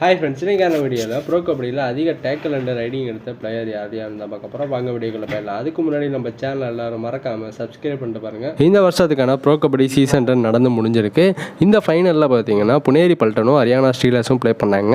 Hi friends இன்னைக்கான வீடியோவில் pro கபடியில் அதிக டேக்கல் அண்ட் ரைடிங் எடுத்த பிளேயர் யார் யார் இருந்தால் பார்க்க போகிறோம் வாங்க வீடியோக்குள்ள போயிடலாம். அதுக்கு முன்னாடி நம்ம சேனல் எல்லாரும் மறக்காமல் சப்ஸ்கிரைப் பண்ணிட்டு பாருங்கள் இந்த வருஷத்துக்கான ப்ரோ கபடி சீசன் ரன் நடந்து முடிஞ்சிருக்கு. இந்த ஃபைனலில் பார்த்தீங்கன்னா புனேரி பல்டனும் ஹரியானா ஸ்ரீலாஸும் ப்ளே பண்ணாங்க.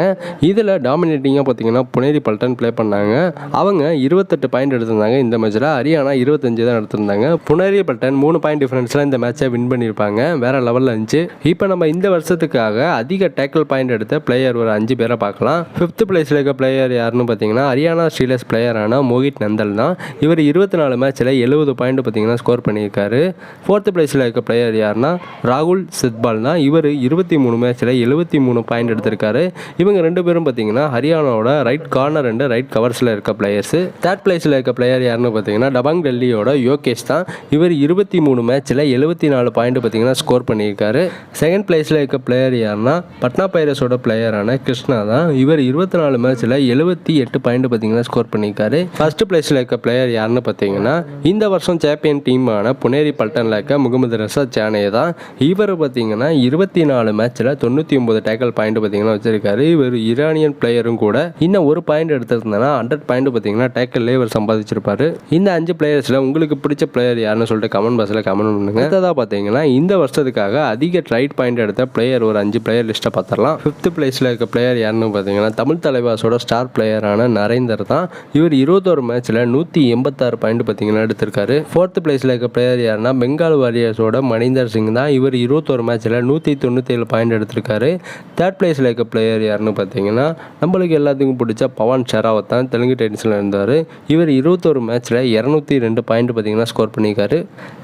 இதில் டாமினேட்டிங்காக பார்த்தீங்கன்னா புனேரி பல்டன் ப்ளே பண்ணாங்க. அவங்க இருபத்தெட்டு பாயிண்ட் எடுத்திருந்தாங்க இந்த மேட்ச்சில் ஹரியானா இருபத்தஞ்சு தான் எடுத்திருந்தாங்க. புனேரி பல்டன் மூணு பாயிண்ட் டிஃபரன்ஸில் இந்த மேட்சை வின் பண்ணியிருப்பாங்க. வேறு லெவலில் இருந்துச்சு. இப்போ நம்ம இந்த வருஷத்துக்காக அதிக டேக்கிள் பாயிண்ட் எடுத்த பிளேயர் ஒரு அஞ்சு பேரை பார்க்கலாம். ஃபிஃப்த் பிளேஸில் இருக்க பிளேயர் யாருன்னு பார்த்தீங்கன்னா ஹரியானா ஸ்டீலர்ஸ் பிளேயரான மோகித் நந்தல் தான். இவர் இருபத்தி நாலு மேட்ச்சில் எழுபது பாயிண்ட் பார்த்தீங்கன்னா ஸ்கோர் பண்ணியிருக்காரு. ஃபோர்த் பிளேஸில் இருக்க பிளேயர் யாருன்னா ராகுல் சித்பால் தான். இவர் இருபத்தி மூணு மேட்ச்சில் எழுபத்தி மூணு பாயிண்ட் எடுத்திருக்காரு. இவங்க ரெண்டு பேரும் பார்த்தீங்கன்னா ஹரியானாவோட ரைட் கார்னர் அண்ட் ரைட் கவர்ஸில் இருக்க பிளேயர்ஸ் தேர்ட் பிளேஸில் இருக்க பிளேயர் யாருன்னு பார்த்தீங்கன்னா டபாங் டெல்லியோட யோகேஷ் தான். இவர் இருபத்தி மூணு மேட்ச்சில் எழுபத்தி நாலு பாயிண்ட் பார்த்தீங்கன்னா ஸ்கோர் பண்ணியிருக்காரு. செகண்ட் பிளேஸில் இருக்க பிளேயர் யாருன்னா பட்னா பைரஸோட பிளேயரான கிருஷ்ண தான் இவர் இருபத்தி நாலு மேட்ச்சில் எழுபத்தி எட்டு பாயிண்ட் பார்த்தீங்கன்னா ஸ்கோர் பண்ணியிருக்காரு. ஃபர்ஸ்ட் பிளேஸில் இருக்க பிளேயர் யாருன்னு பார்த்தீங்கன்னா இந்த வருஷம் சாம்பியன் டீமான புனேரி பல்டனில் இருக்க முகமது ரசா ஜானே தான் இவர் பார்த்தீங்கன்னா இருபத்தி நாலு மேட்ச்சில் தொண்ணூற்றி ஒன்பது டேக்கல் பாயிண்ட் பார்த்தீங்கன்னா வச்சிருக்காரு. இவர் ஈரானியன் பிளேயரும் கூட இன்னும் ஒரு பாயிண்ட் எடுத்திருந்தனா ஹண்ட்ரட் பாயிண்ட் பார்த்தீங்கன்னா டேக்கல்லே இவர் சம்பாதிச்சிருப்பாரு. இந்த அஞ்சு பிளேயர்ஸில் உங்களுக்கு பிடிச்ச பிளேயர் யாருன்னு சொல்லிட்டு கமெண்ட் பாக்ஸில் கமெண்ட் பண்ணுங்க. அடுத்ததாக பார்த்தீங்கன்னா இந்த வருஷத்துக்காக அதிக ட்ரைட் பாயிண்ட் எடுத்த பிளேயர் ஒரு அஞ்சு பிளேயர் லிஸ்ட்டை பார்த்துடலாம். ஃபிஃப்த் பிளேஸில் இருக்க பிளேயர் யாருன்னு பார்த்தீங்கன்னா தமிழ் தலைவாஸோட ஸ்டார் பிளேயரான நரேந்தர் தான். இவர் இருபத்தோரு மேட்ச்சில் நூற்றி எண்பத்தாறு பாயிண்ட் பார்த்தீங்கன்னா எடுத்திருக்காரு. ஃபோர்த் பிளேஸில் இருக்க பிளேயர் யாருன்னா பெங்கால் வாரியர்ஸோட மணிந்தர் சிங் தான். இவர் இருபத்தோரு மேட்ச்சில் நூற்றி தொண்ணூற்றேழு பாயிண்ட் எடுத்திருக்காரு. தேர்ட் பிளேஸில் இருக்க பிளேயர் யாருன்னு பார்த்தீங்கன்னா நம்மளுக்கு எல்லாத்துக்கும் பிடிச்ச பவன் ஷெராவத் தான். தெலுங்கு டைட்டன்ஸில் இருந்தார். இவர் இருபத்தோரு மேட்ச்சில் இரநூத்தி ரெண்டு பாயிண்ட் பார்த்தீங்கன்னா ஸ்கோர் பண்ணியிருக்காரு.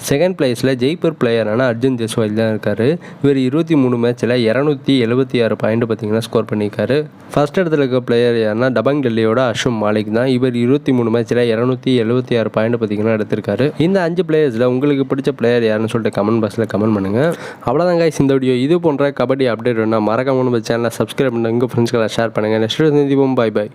செகண்ட் பிளேஸில் ஜெய்ப்பூர் பிளேயரான அர்ஜுன் ஜெஸ்வால் தான் இருக்கார். இவர் இருபத்தி மூணு மேட்ச்சில் இரநூத்தி எழுபத்தி ஆறு பாயிண்ட் பார்த்தீங்கன்னா ஸ்கோர் பண்ணியிருக்காரு. ஃபர்ஸ்ட் இடத்துல இருக்க பிளேயர் யாருன்னா டபங் டெல்லியோட அஷும் மாலிக் தான். இவர் இருபத்தி மூணு மேட்ச்சில் இரநூத்தி எழுபத்தி ஆறு பாயிண்ட் பார்த்தீங்கன்னா எடுத்திருக்காரு. இந்த அஞ்சு பிளேயர்ஸில் உங்களுக்கு பிடிச்ச பிளேயர் யாருன்னு சொல்லிட்டு கமெண்ட் பாக்ஸில் கமெண்ட் பண்ணுங்கள் அவ்வளோதான் காய்ஸ் இந்த வீடியோ இது போன்ற கபடி அப்டேட் வேணா மறக்காம நம்ம சேனலை சப்ஸ்கிரைப் பண்ணுங்கள் உங்கள் ஃப்ரெண்ட்ஸ்களை ஷேர் பண்ணுங்கள் நெக்ஸ்ட் சந்திப்போம். Bye bye